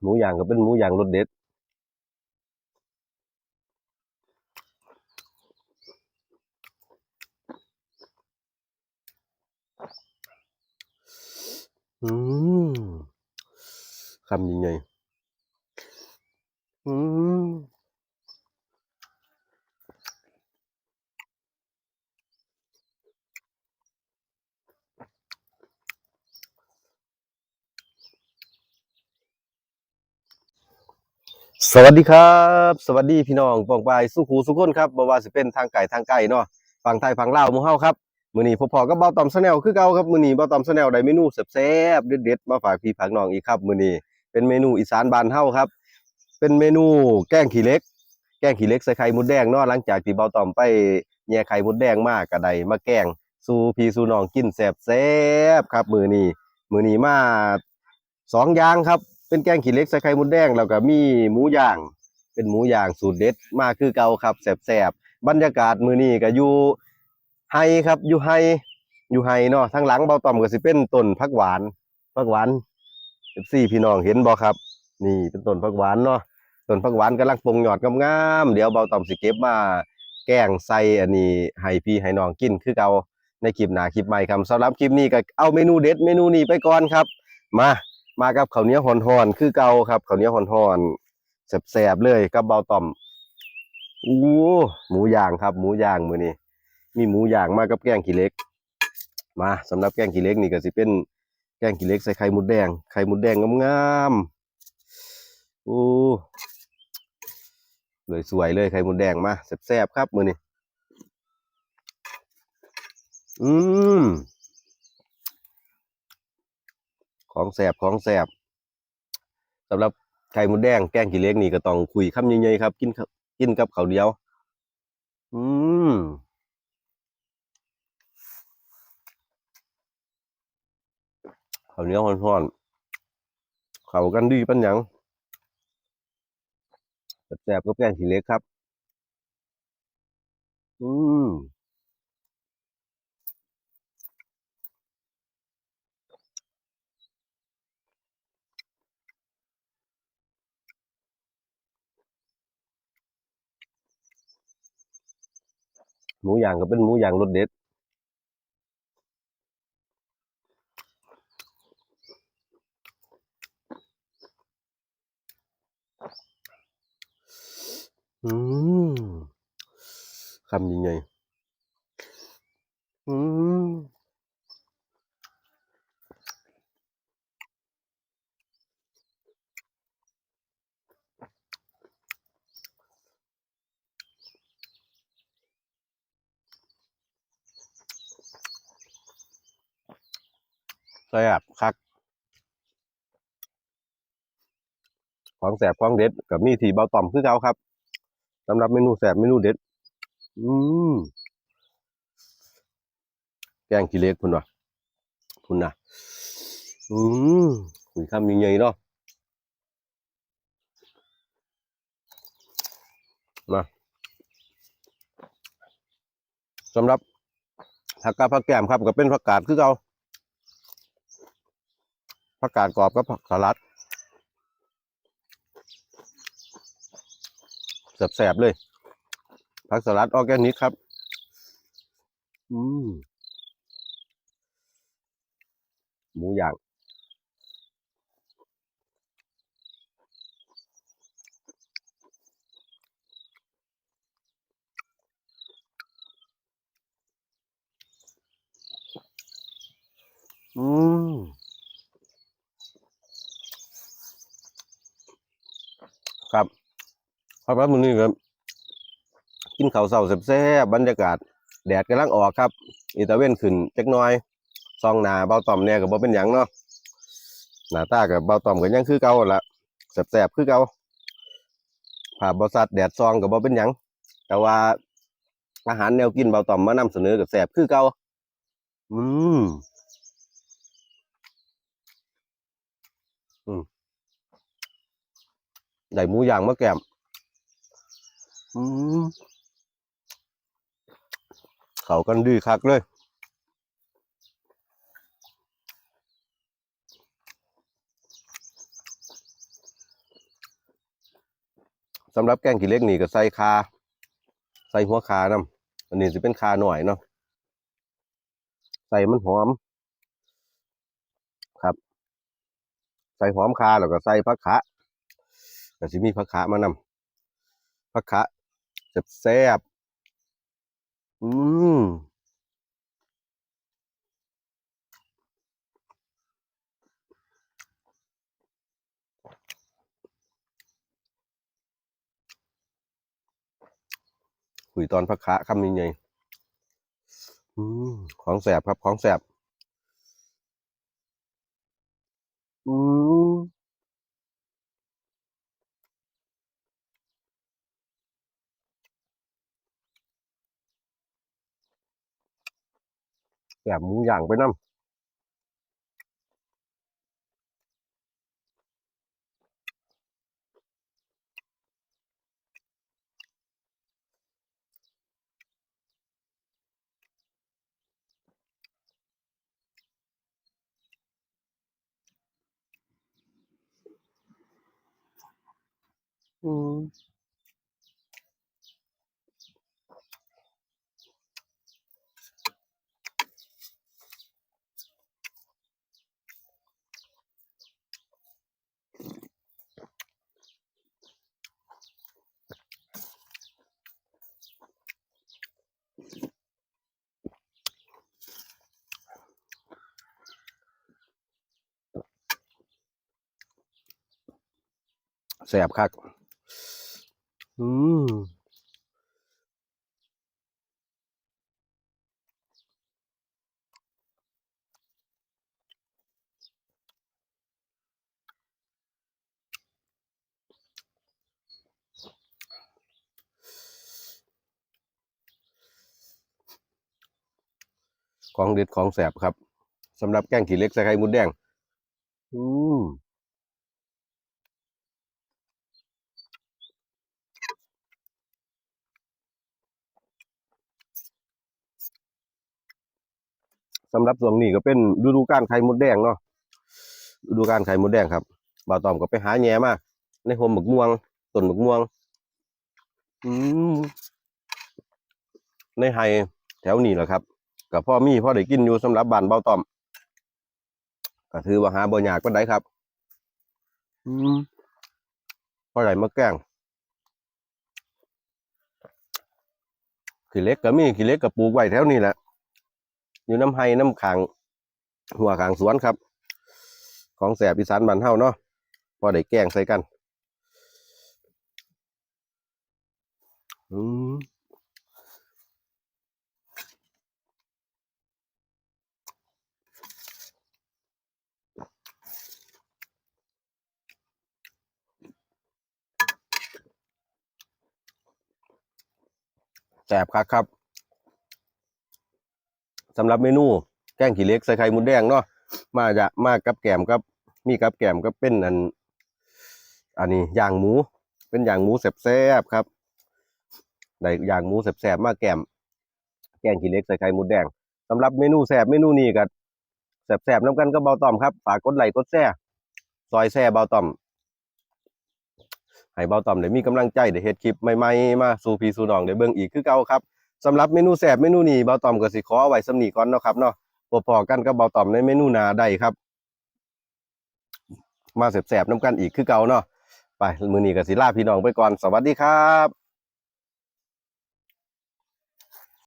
หมูย่างก็เป็นหมูย่างรสเด็ดอืมคำยังไง สวัสดีครับ สวัสดีพี่น้องปองปายสุขูสุขคนครับบ่ว่าสิเป็นทางไก่ทางไก่เนาะฝั่งไทยฝั่งลาวหมู่เฮาครับมื้อนี้พอๆกับเบาตอมชาแนลคือเก่าครับมื้อนี้เบาตอมชาแนลได้เมนูแซ่บๆเด็ดๆมาฝากพี่ฝากน้องอีกครับมื้อนี้เป็นเมนูอีสานบ้านเฮาครับ เป็นเมนูแกงขี้เล็ก แกงขี้เล็กใส่ไข่มดแดงเนาะหลังจากที่เบาตอมไปแย่ไข่มดแดงมากก็ได้มาแกงสู่พี่สู่น้องกินแซ่บๆครับมื้อนี้มื้อนี้มาสองอย่างครับ เป็นแกงขี้เล็กใส่ไข่มดแดงแล้วก็มีหมูย่าง เป็นหมูย่างสูตรเด็ดมากคือเก่าครับแซ่บๆบรรยากาศมื้อนี้ก็อยู่ไฮครับอยู่ไฮอยู่ไฮเนาะทางหลังเบาต่อมก็สิเป็นต้นผักหวานผักหวานสี่พี่น้องเห็นบ่ครับ นี่เป็นต้นผักหวานเนาะต้นผักหวานกำลังปลงยอดงามๆเดี๋ยวเบาต่อมสิเก็บมาแกงใส่อันนี้ให้พี่ให้น้องกินคือเก่าในคลิปหน้าคลิปใหม่ครับสำหรับคลิปนี้ก็เอาเมนูเด็ดเมนูนี้ไปก่อนครับ มา มากับข้าวเหนียวห่อนๆคือเก่าครับข้าวเหนียวห่อนๆแสบๆเลยกับเบาต่อมอู้หมูย่างครับ หมูย่างมือนี้มีหมูย่างมากับแกงขี้เล็ก มาสำหรับแกงขี้เล็กนี่ก็สิเป็นแกงขี้เล็กใส่ไข่มดแดงไข่มดแดงงามๆอู้เลยสวยเลยไข่มดแดงมาแซ่บๆครับมือนี้อืม ของแสบของแสบสำหรับไข่มดแดงแกงขี้เล็กนี่ก็ต้องคุยคำใหญ่ๆครับ กินกินกับข้าวเหนียว อืมข้าวเหนียวร้อนๆเข้ากันดีปัญญังแซ่บๆกับแกงขี้เล็กครับ อืม มูย่างก็เป็นหมูย่างรสเด็ดอืมคำยังไงอืม แซ่บคักของแสบของเด็ดกับมีทีเบาต่อมคือเขาครับสำหรับเมนูแสบเมนูเด็ด อืมแกงขี้เล็กพุ่นวะพุ่นนะอืมคุยคำยังไงเนาะมาสำหรับผักกาดผักแกมครับก็เป็นผักกาดคือเขา ผักกาดกรอบกับผักสลัดแสบๆเลยผักสลัดออร์แกนิกครับ อืมหมูย่าง อืม ครับครับครับมื้อนี้ครับกินข้าวเช้าแซ่บๆบรรยากาศ แดดกำลังออกครับอีตาเว้นขึ้นจักหน่อยซองหนาเบาต่อมเนี่ยก็บ่เป็นหยังเนาะหน้าตากับเบาต่อมก็ยังคือเก่าละแซ่บๆคือเก่าภาพบ่ซัดแดดซองก็บ่เป็นหยัง แต่ว่าอาหารแนวกินเบาต่อมมานำเสนอก็แซ่บคือเก่าอืมอืม ได้หมูย่างมาแกล้มอืมเข้ากันดีคักเลยอสำหรับแกงขี้เหล็กนี่ก็ใส่คา ใส่หัวคานํอันนี้สิเป็นคาหน่อยเนาะใส่มันหอม ครับ ใส่หอมคาแล้วก็ใส่ผักคะ ก็สิมีผักคะมานำผักคะแซ่บๆอืมคุยตอนพักคะคำนี้ไงอืมของแสบครับ ของแสบ อืมแส บหมูย่างไปน้ำอืม แสบคัก อืมของเด็ดของแสบครับสำหรับแกงขี้เล็กใส่ไข่มุดแดง อืม สำหรับช่วงนี้ก็เป็นฤดูกาลไข่มดแดงเนาะฤดูกาลไข่มดแดงครับบ่าวตอมก็ไปหาแหย่มาในโฮมหมึกม่วงต้นหมึกม่วง อืมในไฮแถวนี้แหละครับกับพ่อมีพ่อได้กินอยู่สำหรับบ้านเบาวตอมก็ถือว่าหาบ่ยากปานใดครับ อืมพ่อใหญ่มาแกงขี้เล็กก็มีขี้เล็กก็ปลูกไว้แถวนี้แหละ อยู่น้ำไห้น้ำขางหัวขางสวนครับ ของแสบอีสานบ้านเฮาเนาะพอได้แกงใส่กันอืมแสบคักครับ สำหรับเมนูแกงขี้เล็กใส่ไข่มุดแดงเนาะมาจะมากับแกมกับมีกับแกมก็เป็นอัน อันนี้ย่างหมู เป็นย่างหมูแซ่บๆครับได้ย่างหมูแซ่บๆมาแกม แกงขี้เล็กใส่ไข่มุดแดงสำหรับเมนูแซ่บเมนูนี้ก็แซ่บๆน้ำกันก็เบาต่อมครับฝากกดไลค์กดแชร์ซอยแซ่เบาต่อมให้เบาต่อมได้มีกำลังใจได้เฮ็ดคลิปใหม่ๆมาสู่พี่สู่น้องได้เบิ่งอีกคือเก่าครับ สำหรับเมนูแสบเมนูนี้เบาต่อมก็สิขอเอาไว้สำนีก่อนเนาะครับเนาะพอๆกันกับเบาต่อมในเมนูนาได้ครับ มาแสบๆน้ำกันอีกคือเก่าเนาะไปมือนี้ก็สิลาพี่น้องไปก่อนสวัสดีครับ